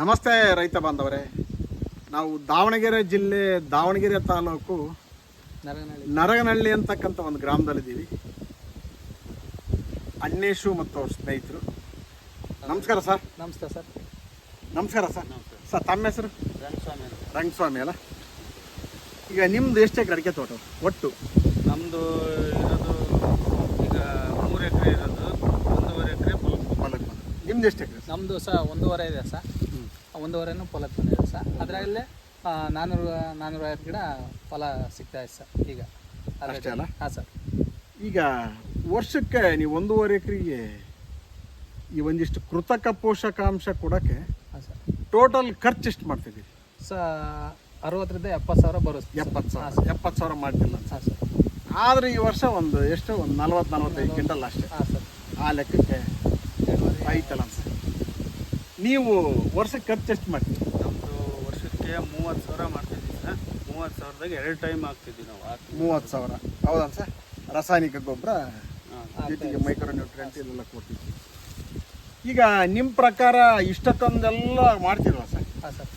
ನಮಸ್ತೆ ರೈತ ಬಾಂಧವರೇ. ನಾವು ದಾವಣಗೆರೆ ಜಿಲ್ಲೆ ದಾವಣಗೆರೆ ತಾಲೂಕು ನರಗನಹಳ್ಳಿ ನರಗನಹಳ್ಳಿ ಅಂತಕ್ಕಂಥ ಒಂದು ಗ್ರಾಮದಲ್ಲಿದ್ದೀವಿ. ಅಣ್ಣೇಶು ಮತ್ತು ಅವ್ರ ಸ್ನೇಹಿತರು. ನಮಸ್ಕಾರ ಸರ್. ನಮಸ್ತೆ ಸರ್. ನಮಸ್ಕಾರ ಸರ್. ಸರ್ ತಮ್ಮ ಹೆಸರು? ರಂಗಸ್ವಾಮಿ ರಂಗಸ್ವಾಮಿ ಅಲ್ಲ? ಈಗ ನಿಮ್ದು ಎಷ್ಟು ಎಕರೆ ಅಡಿಕೆ ತೋಟ? ಒಟ್ಟು? ನಮ್ಮದು ಇರೋದು ಈಗ ಮೂರು ಎಕರೆ ಇರೋದು ಒಂದೂವರೆ ಎಕರೆ ನಿಮ್ದು ಎಷ್ಟು ಎಕರೆ ನಮ್ಮದು ಸಹ ಒಂದೂವರೆ ಇದೆ ಸರ್. ಒಂದೂವರೆನೂ ಫಲ ತಂದಿದೆ ಸರ್. ಅದರಲ್ಲಿ ನಾನ್ನೂರು ಐವತ್ತು ಗಿಡ ಫಲ ಸಿಗ್ತಾ ಇದೆ ಸರ್ ಈಗ. ಅಷ್ಟೇ ಅಲ್ಲ? ಹಾಂ ಸರ್. ಈಗ ವರ್ಷಕ್ಕೆ ನೀವು ಒಂದೂವರೆ ಎಕರೆಗೆ ಈ ಒಂದಿಷ್ಟು ಕೃತಕ ಪೋಷಕಾಂಶ ಕೊಡೋಕ್ಕೆ ಹಾಂ ಸರ್. ಟೋಟಲ್ ಖರ್ಚು ಎಷ್ಟು ಮಾಡ್ತಿದ್ದೀರಿ? ಸರ್ ಅರವತ್ತರಿಂದ ಎಪ್ಪತ್ತು ಸಾವಿರ ಬರುತ್ತೆ ಎಪ್ಪತ್ತು ಸಾವಿರ. ಎಪ್ಪತ್ತು ಸಾವಿರ ಮಾಡ್ತಿಲ್ಲ ಹಾಂ ಸರ್. ಆದ್ರೆ ಈ ವರ್ಷ ಒಂದು ಎಷ್ಟು? ಒಂದು ನಲ್ವತ್ತು ನಲ್ವತ್ತೈದು ಕ್ವಿಂಟಲ್ ಅಷ್ಟೇ. ಹಾಂ ಸರ್. ಆ ಲೆಕ್ಕಕ್ಕೆ ಆಯ್ತಲ್ಲ ಐತಲ್ಲ ಅನ್ಸ ನೀವು ವರ್ಷಕ್ಕೆ ಖರ್ಚು ಎಷ್ಟು ಮಾಡ್ತೀವಿ ನಮ್ಮದು ವರ್ಷಕ್ಕೆ ಮೂವತ್ತು ಸಾವಿರ ಮಾಡ್ತಿದ್ದೀವಿ ಸರ್. ಮೂವತ್ತು ಸಾವಿರದಾಗ ಎರಡು ಟೈಮ್ ಹಾಕ್ತಿದ್ವಿ ನಾವು. ಮೂವತ್ತು ಸಾವಿರ. ಹೌದಾ ಸರ್? ರಾಸಾಯನಿಕ ಗೊಬ್ಬರ ಹಾಂ ಜೊತೆಗೆ ಮೈಕ್ರೋ ನ್ಯೂಟ್ರಿಯೆಂಟ್ ಇಲ್ಲೆಲ್ಲ ಕೊಡ್ತಿದ್ವಿ. ಈಗ ನಿಮ್ಮ ಪ್ರಕಾರ ಇಷ್ಟಕ್ಕೊಂದೆಲ್ಲ ಮಾಡ್ತಿರಲ್ಲ ಸರ್? ಹಾಂ ಸರ್.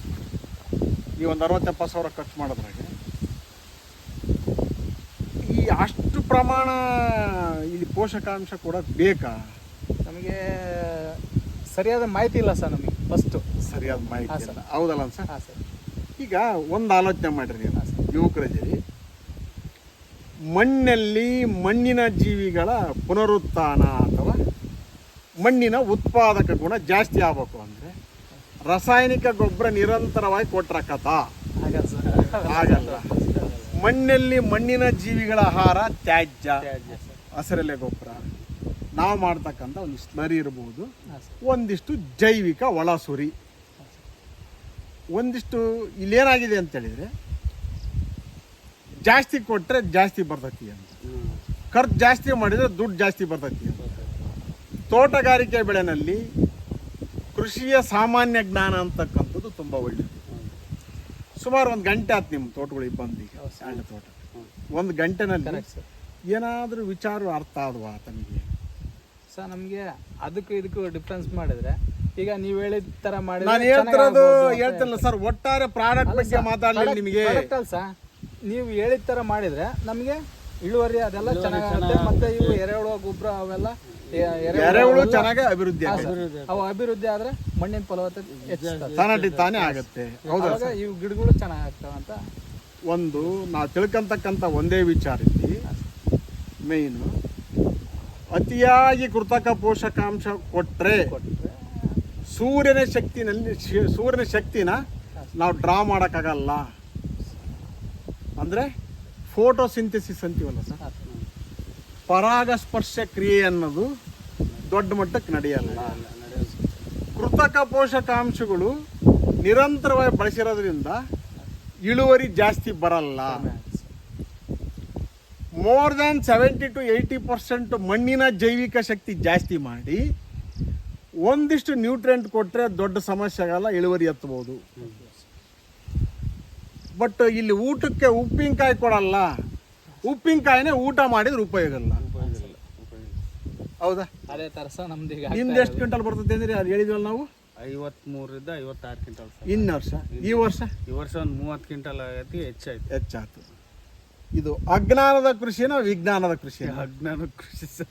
ನೀವು ಒಂದು ಅರವತ್ತೆಪ್ಪತ್ತು ಸಾವಿರ ಖರ್ಚು ಮಾಡೋದ್ರಾಗೆ. ಈ ಅಷ್ಟು ಪ್ರಮಾಣ ಇಲ್ಲಿ ಪೋಷಕಾಂಶ ಕೂಡ ಬೇಕಾ? ನಮಗೆ ಸರಿಯಾದ ಮಾಹಿತಿ ಇಲ್ಲ ಸರ್ ನಮಗೆ ಫಸ್ಟು ಸರಿಯಾದ ಮಾಹಿತಿ. ಇಲ್ಲ. ಹೌದಲ್ಲ ಸರ್? ಹಾಂ ಸರ್. ಈಗ ಒಂದು ಆಲೋಚನೆ ಮಾಡಿರಿ ನೀವು ಸರ್. ಯುವಕರಿದ್ದೀರಿ ಮಣ್ಣಲ್ಲಿ ಮಣ್ಣಿನ ಜೀವಿಗಳ ಪುನರುತ್ಥಾನ ಅಥವಾ ಮಣ್ಣಿನ ಉತ್ಪಾದಕ ಗುಣ ಜಾಸ್ತಿ ಆಗಬೇಕು ಅಂದರೆ ರಾಸಾಯನಿಕ ಗೊಬ್ಬರ ನಿರಂತರವಾಗಿ ಕೊಟ್ರಕತ. ಆಗಲ್ಲ ಮಣ್ಣಲ್ಲಿ ಮಣ್ಣಿನ ಜೀವಿಗಳ ಆಹಾರ ತ್ಯಾಜ್ಯ ಹಸಿರೆಲೆ ಗೊಬ್ಬರ ನಾವು ಮಾಡ್ತಕ್ಕಂಥ ಒಂದು ಸ್ಲರಿ ಇರ್ಬೋದು. ಒಂದಿಷ್ಟು ಜೈವಿಕ ಒಳಸುರಿ ಒಂದಿಷ್ಟು ಇಲ್ಲೇನಾಗಿದೆ ಅಂತ ಹೇಳಿದ್ರೆ ಜಾಸ್ತಿ ಕೊಟ್ಟರೆ ಜಾಸ್ತಿ ಬರ್ತೈತಿ ಅಂತ. ಖರ್ಚು ಜಾಸ್ತಿ ಮಾಡಿದರೆ ದುಡ್ಡು ಜಾಸ್ತಿ ಬರ್ತೈತಿ ಅಂತ. ತೋಟಗಾರಿಕೆ ಬೆಳೆನಲ್ಲಿ ಕೃಷಿಯ ಸಾಮಾನ್ಯ ಜ್ಞಾನ ಅಂತಕ್ಕಂಥದ್ದು ತುಂಬ ಒಳ್ಳೆಯದು. ಸುಮಾರು ಒಂದು ಗಂಟೆ ಆಯ್ತು ನಿಮ್ಮ ತೋಟಗಳಿಗೆ ಬಂದು ಈಗ ಸಣ್ಣ ತೋಟ. ಒಂದು ಗಂಟೆನಲ್ಲಿ ಏನಾದರೂ ವಿಚಾರ ಅರ್ಥ ಆದ್ವಾ ತಮಗೆ? ಸರ್ ನಮಗೆ ಅದಕ್ಕೂ ಇದಕ್ಕೂ ಡಿಫ್ರೆನ್ಸ್ ಮಾಡಿದ್ರೆ ಈಗ ನೀವು ಹೇಳಿದ ತರ ಮಾಡಿದ್ರೆ ನಾನು ಹೇಳ್ತಿರೋದು ಹೇಳ್ತಿಲ್ಲ ಸರ್ ಒಟ್ಟಾರೆ ಪ್ರಾಡಕ್ಟ್ ಬಗ್ಗೆ ಮಾತಾಡ್ಲಿಲ್ಲ ನಿಮಗೆ. ಸರ್ ನೀವು ಹೇಳಿದ ತರ ಮಾಡಿದ್ರೆ ನಮಗೆ ಇಳುವರಿ ಅದೆಲ್ಲ ಚೆನ್ನಾಗುತ್ತೆ ಮತ್ತೆ ಇವು ಎರೆಹುಳು ಗೊಬ್ಬರ ಅವೆಲ್ಲ ಎರೆಹುಳು ಚೆನ್ನಾಗಿ ಅಭಿವೃದ್ಧಿ ಅವು ಅಭಿವೃದ್ಧಿ ಆದ್ರೆ ಮಣ್ಣಿನ ಫಲವತ್ತತೆ ಹೆಚ್ಚುತ್ತದೆ ತಾನಾಟಿ ತಾನೇ ಆಗುತ್ತೆ. ಹೌದಾ ಇವು ಗಿಡಗಳು ಚೆನ್ನಾಗಿ ಆಗ್ತಾವ ಅಂತ. ಒಂದು ನಾವು ತಿಳ್ಕೊಂತಕ್ಕಂಥ ಒಂದೇ ವಿಚಾರ ಇಲ್ಲಿ ಮೇಯ್ನು ಅತಿಯಾಗಿ ಕೃತಕ ಪೋಷಕಾಂಶ ಕೊಟ್ಟರೆ ಸೂರ್ಯನ ಶಕ್ತಿನಲ್ಲಿ ಸೂರ್ಯನ ಶಕ್ತಿನ ನಾವು ಡ್ರಾ ಮಾಡೋಕ್ಕಾಗಲ್ಲ. ಅಂದರೆ ಫೋಟೋಸಿಂಥೆಸಿಸ್ ಅಂತೀವಲ್ಲ ಸರ್? ಪರಾಗಸ್ಪರ್ಶ ಕ್ರಿಯೆ ಅನ್ನೋದು ದೊಡ್ಡ ಮಟ್ಟಕ್ಕೆ ನಡೆಯಲ್ಲ. ಕೃತಕ ಪೋಷಕಾಂಶಗಳು ನಿರಂತರವಾಗಿ ಬಳಸಿರೋದ್ರಿಂದ ಇಳುವರಿ ಜಾಸ್ತಿ ಬರಲ್ಲ. More than seventy to eighty percent ಮಣ್ಣಿನ ಜೈವಿಕ ಶಕ್ತಿ ಜಾಸ್ತಿ ಮಾಡಿ ಒಂದಿಷ್ಟು ನ್ಯೂಟ್ರಿಯೆಂಟ್ ಕೊಟ್ಟರೆ ದೊಡ್ಡ ಸಮಸ್ಯೆ ಆಗಲ್ಲ ಇಳುವರಿ ಎತ್ತಬಹುದು. ಬಟ್ ಇಲ್ಲಿ ಊಟಕ್ಕೆ ಉಪ್ಪಿನಕಾಯಿ ಕೊಡಲ್ಲ. ಉಪ್ಪಿನಕಾಯಿನೇ ಊಟ ಮಾಡಿದ್ರೆ ಉಪಯೋಗ ಇಲ್ಲ. ಹೌದಾ? ಅದೇ ತರಸ ನಮ್ದು ಈಗ ನಿಮ್ದು ಎಷ್ಟು ಕ್ವಿಂಟಲ್ ಬರ್ತದೆ ಅಂದ್ರೆ? ಅದು ಹೇಳಿದ್ವಲ್ಲ ನಾವು? ಐವತ್ಮೂರರಿಂದ ಐವತ್ತಾರು ಕ್ವಿಂಟಲ್ ಸರ್. ಇನ್ನು ವರ್ಷ? ಈ ವರ್ಷ? ಈ ವರ್ಷ ಒಂದು ಮೂವತ್ತು ಕ್ವಿಂಟಲ್ ಆಗೈತಿ ಹೆಚ್ಚಾಯ್ತು. ಹೆಚ್ಚಾಯ್ತು. ಇದು ಅಜ್ಞಾನದ ಕೃಷಿನ ವಿಜ್ಞಾನದ ಕೃಷಿ ಅಜ್ಞಾನ ಕೃಷಿ ಸರ್.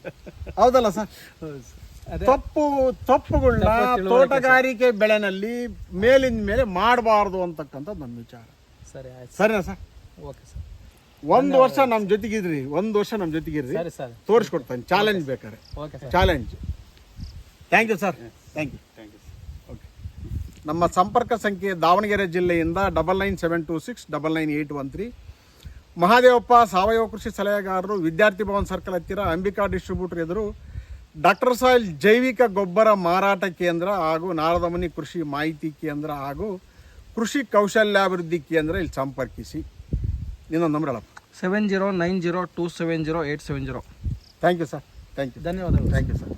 ಹೌದಲ್ಲ ಸರ್? ತಪ್ಪು ತಪ್ಪುಗಳನ್ನ ತೋಟಗಾರಿಕೆ ಬೆಳೆನಲ್ಲಿ ಮೇಲಿಂದ ಮೇಲೆ ಮಾಡಬಾರ್ದು ಅಂತಕ್ಕಂಥದ್ದು ನನ್ನ ವಿಚಾರ. ಸರಿ ಆಯ್ತು ಸರಿನಾ ಸರ್? Okay sir. ಒಂದು ವರ್ಷ ನಮ್ಮ ಜೊತೆಗಿದ್ರಿ ಒಂದು ವರ್ಷ ನಮ್ಮ ಜೊತೆಗಿರ್ರಿ. ತೋರಿಸ್ಕೊಡ್ತೇನೆ ಚಾಲೆಂಜ್ ಬೇಕಾರೆ challenge thank you sir. Thank you thank you okay ನಮ್ಮ ಸಂಪರ್ಕ ಸಂಖ್ಯೆ ದಾವಣಗೆರೆ ಜಿಲ್ಲೆಯಿಂದ double nine seven two six double nine eight one three Mahadevappa ಸಾವಯವ ಕೃಷಿ ಸಲಹೆಗಾರರು ವಿದ್ಯಾರ್ಥಿ ಭವನ್ ಸರ್ಕಲ್ ಹತ್ತಿರ ಅಂಬಿಕಾ ಡಿಸ್ಟ್ರಿಬ್ಯೂಟರ್ ಎದುರು ಡಾಕ್ಟರ್ ಸಾಯಿಲ್ ಜೈವಿಕ ಗೊಬ್ಬರ ಮಾರಾಟ ಕೇಂದ್ರ ಹಾಗೂ ನಾರದಮನಿ ಕೃಷಿ ಮಾಹಿತಿ ಕೇಂದ್ರ ಹಾಗೂ ಕೃಷಿ ಕೌಶಲ್ಯಾಭಿವೃದ್ಧಿ ಕೇಂದ್ರ ಇಲ್ಲಿ ಸಂಪರ್ಕಿಸಿ. ಇನ್ನೊಂದು ನಂಬರ್ ಹೇಳಪ್ಪ. Seven zero nine zero two seven zero eight seven zero thank you sir thank you ಧನ್ಯವಾದಗಳು. Thank you sir